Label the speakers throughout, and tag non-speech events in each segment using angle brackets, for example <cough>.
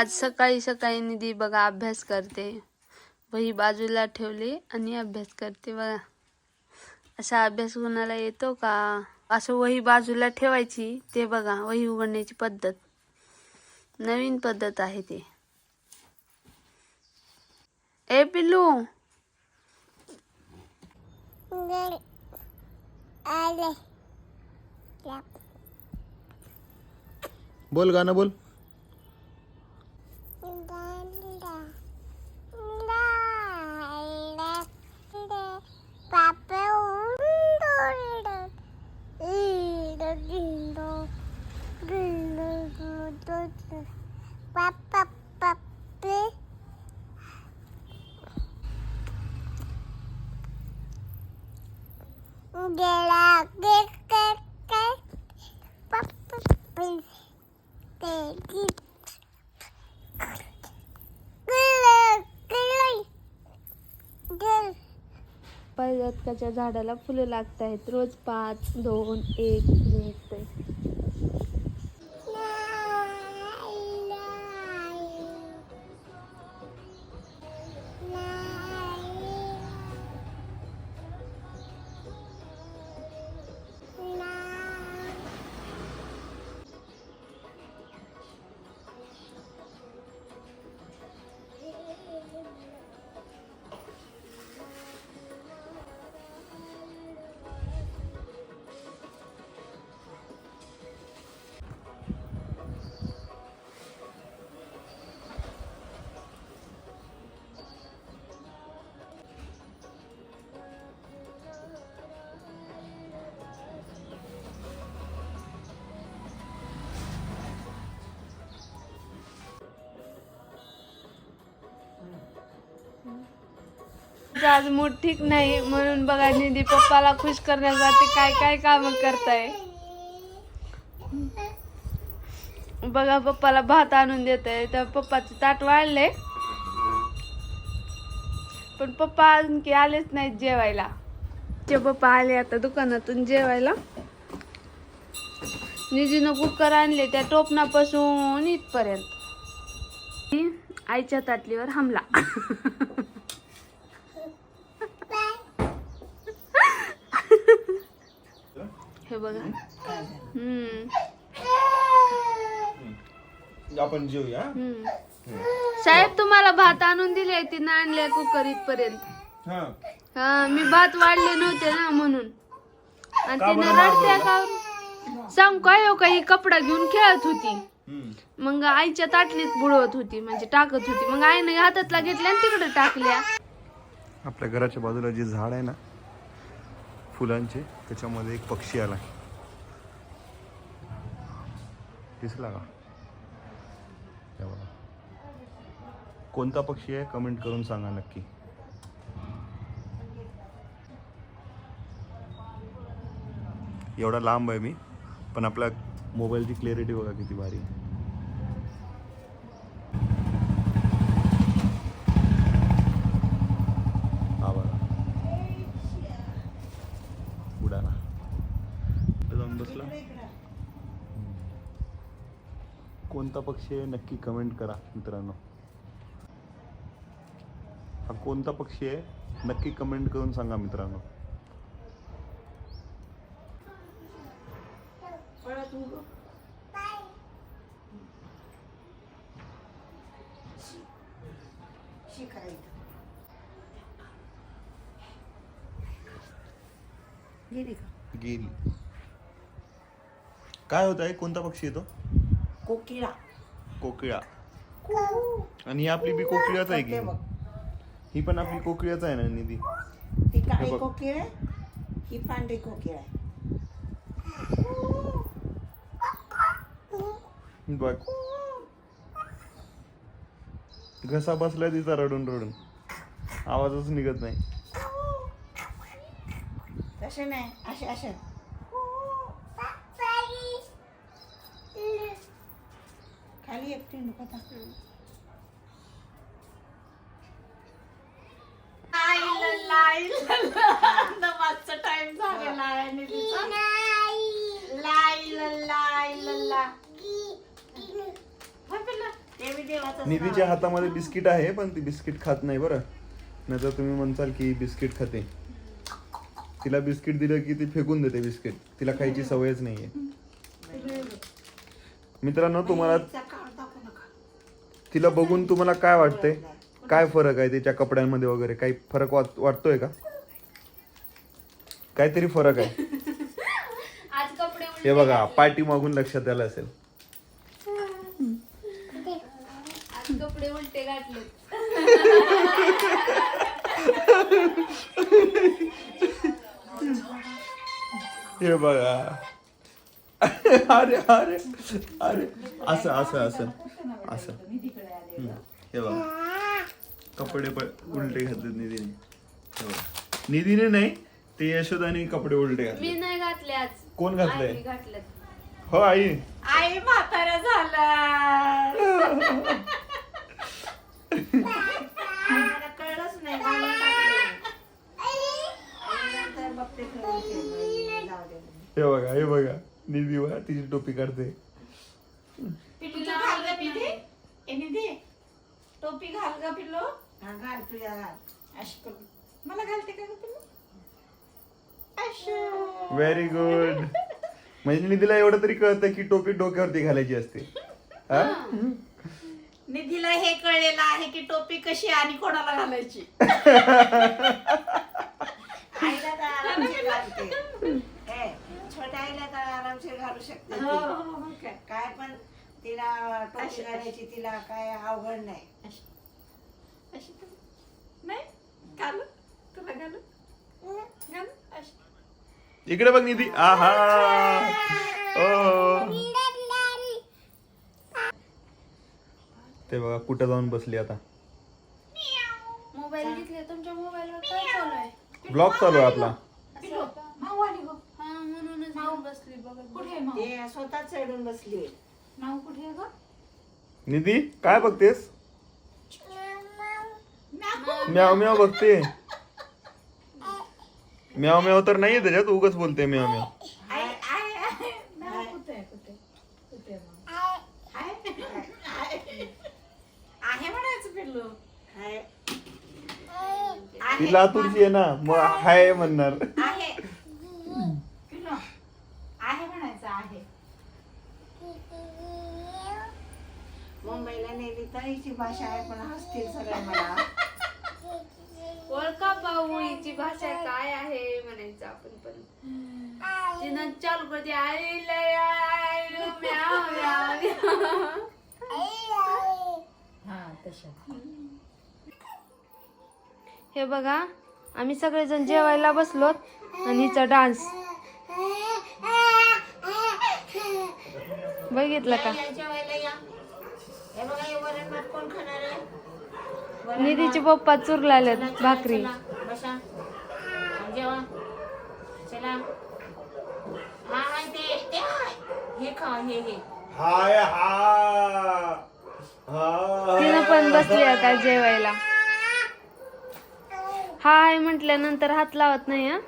Speaker 1: आज सकाळी सकाळी निधी बघा अभ्यास करते. वही बाजूला ठेवली आणि अभ्यास करते बघा. असा अभ्यास कोणाला येतो का? असं वही बाजूला ठेवायची ते बघा वही उघडण्याची पद्धत. नवीन पद्धत आहे ते. ए पिल्लू!
Speaker 2: बोल गाणं बोल.
Speaker 3: परत
Speaker 1: त्याच्या झाडाला फुलं लागत आहेत रोज पाच दोन एक. आज मूड ठीक नाही म्हणून बघा निधी पप्पाला खुश करण्यासाठी काय काय काम करताय? बघा पप्पाला भात आणून देत आहे तर पप्पाचं ताट वाढले पण पप्पा अजून की आलेच नाहीत जेवायला. ते पप्पा आले आता दुकानातून जेवायला. निधीनं कुकर आणले त्या टोपणापासून इथपर्यंत. आईच्या ताटलीवर हमला. <laughs> हे बघा. हम्म.
Speaker 2: आपण जेऊया.
Speaker 1: हम्म. साहेब तुम्हाला भात आणून दिले तिनं आणले कुकर इथपर्यंत
Speaker 2: हा.
Speaker 1: हा मी भात वाढले नव्हते ना म्हणून. आणि
Speaker 2: का
Speaker 1: तिनं रडत्या
Speaker 2: मारलं
Speaker 1: का सांग काय हो का ही कपडा घेऊन खेळत होती. मग आईच्या ताटलीत बुडवत होती म्हणजे टाकत होती. मग आईने हातातला घेतल्या आणि तिकडे टाकल्या.
Speaker 2: आपल्या घराच्या बाजूला जे झाड आहे ना फुलांचे त्याच्यामध्ये एक पक्षी आला. दिसला का? कोणता पक्षी आहे? कमेंट करून सांगा नक्की. एवढा लांब आहे मी पण आपल्या मोबाईलची क्लॅरिटी बघा किती भारी आहे. हा बघा उडाला इथं जाऊन बसला कोणता पक्षी आहे नक्की कमेंट करा मित्रांनो. हा कोणता पक्षी आहे नक्की कमेंट करून सांगा मित्रांनो. गेली काय होत आहे कोणता पक्षी येतो
Speaker 4: कोकिळा.
Speaker 2: कोकिळा. आणि ही आपली बी कोकिळाच आहे की?
Speaker 4: बघ.
Speaker 2: ही पण आपली कोकिळाच आहे ना निधी.
Speaker 4: ही काळी
Speaker 2: बघ.
Speaker 4: कोकिळ आहे ही पांढरी कोकिळ आहे.
Speaker 2: बघ. घसा बसलाय तिचा रडून रडून. आवाजच निघत नाही.
Speaker 4: तसे नाही असे असे. खाली एकटी नको. नमाजचा टाइम झालेला आहे निधीचा. लाई लल्ला, लाई लल्ला. ते बी देवाचं
Speaker 2: निधीच्या हातामध्ये बिस्किट आहे पण ती बिस्किट खात नाही बरं. नाही तर तुम्ही म्हणसाल की बिस्किट खाते. तिला बिस्किट दिलं की ती फेकून देते बिस्किट. तिला खायची सवयच नाहीये. मित्रांनो तुम्हाला तिला बघून तुम्हाला काय वाटतंय? काय फरक आहे तिच्या कपड्यांमध्ये वगैरे? काही फरक वाट- वाटतोय का? काहीतरी फरक आहे. हे बघा पाठी मागून लक्षात आलं असेल.
Speaker 1: आज कपडे उलटे गाठले
Speaker 2: हे बघा. अरे अरे अरे. असं असं असं. असं. हे बघा. कपडे पण उलटे घातलेत निधीने. निधीने नाही ते यशोदाने कपडे उलटे घातले
Speaker 1: मी नाही घातले आज.
Speaker 2: कोण?
Speaker 1: आईने घातलेत.
Speaker 2: हो आई.
Speaker 4: आई म्हाताऱ्या झाला. <laughs> मला कळलंच नाही मला टाकलं. आणि नंतर बघते खरं ते. जाऊ दे.
Speaker 2: हे बघा हे बघा. निधी बघा तिची टोपी काढते.
Speaker 4: ए निधी? टोपी घाल ग पिल्लू हा घाल तुझ्या घाल अशी करू मला घालते का ग पिल्लू अशो
Speaker 2: व्हेरी गुड म्हणजे निधीला एवढं तरी कळतं की टोपी डोक्यावरती घालायची असते हा?
Speaker 4: निधीला हे कळलेलं आहे की टोपी कशी आणि कोणाला घालायची आईला तर आरामशीर घालते हे, छोट्या आईला तर आरामशीर घालू शकते ती. काय पण तिला टोपी घालायची तिला काय अवघड नाही. अशी- अशी तर- नाही घालू. तुला घालू? घालू? अशी.
Speaker 2: इकडे बघ निधी. आहा. ओ. ते बघा कुठं जाऊन बसली आता?
Speaker 1: मोबाईल घेतले तुमच्या मोबाईलवर काय चालू आहे?
Speaker 2: ब्लॉग चालू आहे आपला.
Speaker 4: पिल्लू माऊ आली गो
Speaker 1: हा म्हणूनच बसली बघत
Speaker 4: कुठे आहे माऊ ते स्वतः चढून बसली माऊ कुठे आहे ग?
Speaker 2: निधी काय बघतेस? म्याव म्याव बघते. म्याव म्याव तर नाहीये त्याच्यात उगच बोलते म्याव म्याव.
Speaker 4: आय आय आय माऊ कुठे आहे कुठे? कुठे आहे माऊ आहे? आहे. म्हणायचं पिल्लू. आहे.
Speaker 2: ती लातूरची आहे ना मग हाय म्हणणार
Speaker 4: आहे पिल्लू आहे म्हणायचं आहे मुंबईला नेली तर हिची भाषा आहे पण हसतील सगळे मला
Speaker 1: ओळखा पाहू हिची भाषा काय आपण पण. तिनं चालू करते आई लय आई लो, म्याव, म्याव.
Speaker 4: हा तशा.
Speaker 1: हे बघा आम्ही सगळेजण जेवायला बसलोत आणि हिचा डान्स. बघितलं का?
Speaker 4: या जेवायला या. हे बघा हे वरण भात कोण खाणार आहे? वरण
Speaker 1: निधीचे पप्पा
Speaker 4: चला,
Speaker 1: भाकरी.
Speaker 4: चला, बसा. जेवा. चला हा हा ते ते हाय. हे खा हे हे.
Speaker 2: हाय हा.
Speaker 1: तिनं पण बसली आता जेवायला. हाय म्हटल्यानंतर हात लावत नाही हा?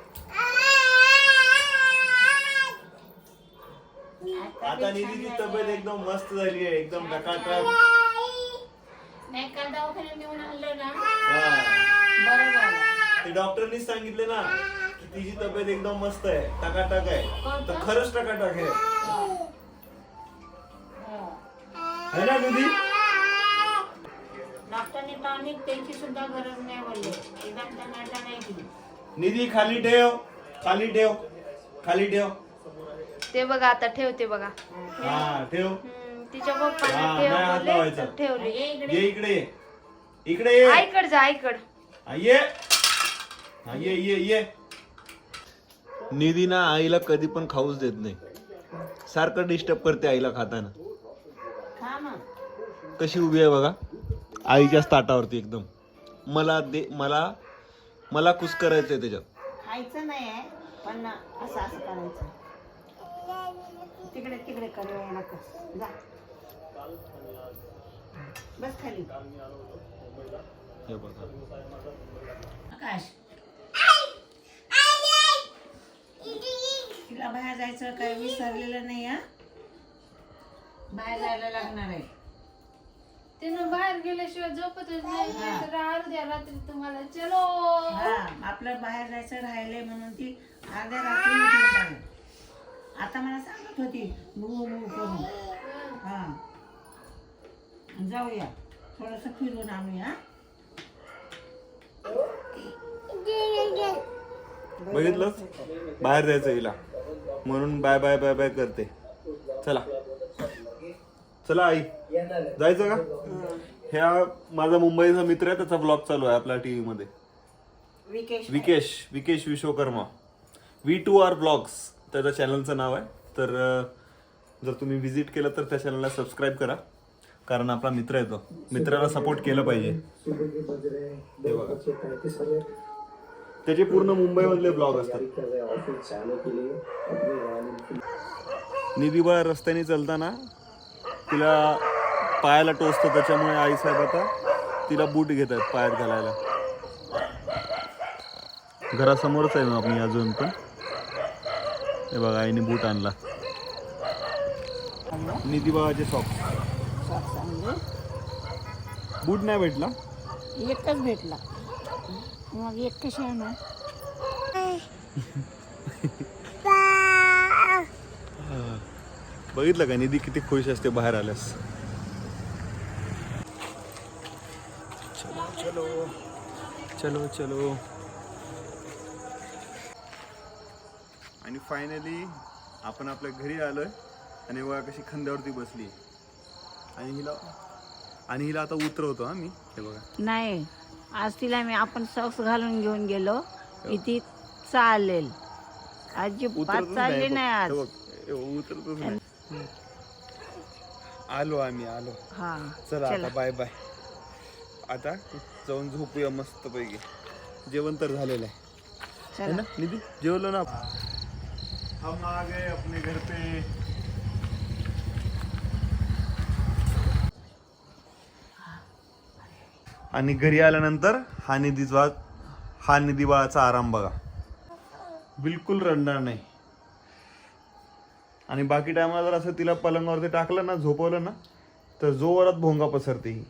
Speaker 2: आता निधीची तब्येत एकदम मस्त झाली आहे एकदम टकाटक
Speaker 4: नाही काल दवाखान्यात नेऊन आणलं ना.
Speaker 2: हा.
Speaker 4: बरं झालं.
Speaker 2: ते डॉक्टरनी सांगितले ना. तिची तब्येत एकदम मस्त आहे. टकाटक आहे. तर खरंच टकाटक आहे. है. ना निधी
Speaker 4: डॉक्टरने टॉनिक त्यांची सुद्धा गरज नाही बोलले. एकदम त्यांना नाही दिली.
Speaker 2: निधी खाली ठेव. खाली ठेव. खाली ठेव.
Speaker 1: ते बघा आता ठेवते बघा.
Speaker 2: हा ठेव.
Speaker 1: हम्म, तिच्या
Speaker 2: हा,
Speaker 1: ठेव
Speaker 2: नाही हात लावायचा.
Speaker 1: ठेवली.
Speaker 4: ये इकडे.
Speaker 2: ये इकडे ये. इकडे ये.
Speaker 1: आईकड जा आईकड.
Speaker 2: हा, ये. हा, ये ये ये. निधी ना आईला कधी पण खाऊच देत नाही. सारखं डिस्टर्ब करते आईला खाताना.
Speaker 4: खा
Speaker 2: कशी उभी आहे बघा. आईच्याच ताटावरती एकदम. मला दे मला मला कुस करायचंय त्याच्यात.
Speaker 4: खायचं नाही आहे पण असं असं करायचं. तिकडे तिकडे कर वेळ नका. जा. बस खाली.
Speaker 2: हे बघा.
Speaker 4: आकाश. तिला बाहेर जायचं काय विसरलेलं नाही हा? बाहेर जायला लागणार आहे.
Speaker 1: त्यानं बाहेर गेल्याशिवाय झोपतच नाही. तर अर्ध्या रात्री तुम्हाला चलो.
Speaker 4: हा आपलं बाहेर जायचं राहिलंय म्हणून ती अर्ध्या रात्री उठून. आता मला सांगत होती बू बू करून हा. जाऊया. थोडस फिरून आणूया
Speaker 2: बघितलं बाहेर जायचं हिला. म्हणून बाय बाय बाय बाय करते. चला. चला आई. जायचं का? ह्या माझा मुंबईचा मित्र आहे त्याचा ब्लॉग चालू आहे आपल्या टीव्ही मध्ये.
Speaker 4: Vikesh.
Speaker 2: Vikesh Vikesh Vishwakarma. V two R vlogs त्याच्या चॅनलचं नाव आहे. तर जर तुम्ही व्हिजिट केलं तर त्या चॅनलला सबस्क्राईब करा. कारण आपला मित्र आहे तो. मित्राला सपोर्ट केलं पाहिजे. हे बघा. त्याचे पूर्ण मुंबईमधले ब्लॉग असतात. निधीबाळ रस्त्याने चालताना तिला पायाला टोचतो त्याच्यामुळे आई साहेब आता तिला बूट घेत आहेत पायात घालायला. घरासमोरच आहे मग मी अजून पण. हे बघा आईने बूट आणला. निधी बाबाचे सॉक्स बूट नाही भेटला?
Speaker 4: एकच भेटला. मग एक कशी आणू
Speaker 2: बघितलं का निधी किती खुश असते बाहेर आल्यास? चलो चलो चलो. चलो आणि फायनली आपण आपल्या घरी आलोय आणि बघा कशी खांद्यावरती बसली आणि हिला आणि हिला आता उतरवतो हा मी. हे बघा.
Speaker 5: नाही. आज तिला मी आपण सॉक्स घालून घेऊन गेलो. की ती चालेल. अजिबात
Speaker 2: उतरतच
Speaker 5: चालली. नाही आज.
Speaker 2: उतरतच नाही. आलो आम्ही आलो.
Speaker 5: हा
Speaker 2: चला आता बाय बाय आता जाऊन झोपूया मस्त पैकी जेवण तर झालेलं आहे. है ना निधी? जेवलो ना. हम आ गए अपने घर पे. आणि घरी आल्यानंतर हा निधीचा हा निधी बाळाचा आराम बघा. बिलकुल रडणार नाही. आणि बाकी टायमाला जर असं तिला पलंगावरती टाकलं ना झोपवलं ना तर जोरात भोंगा पसरते ही.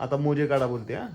Speaker 2: आता मोजे काढा बोलते हा.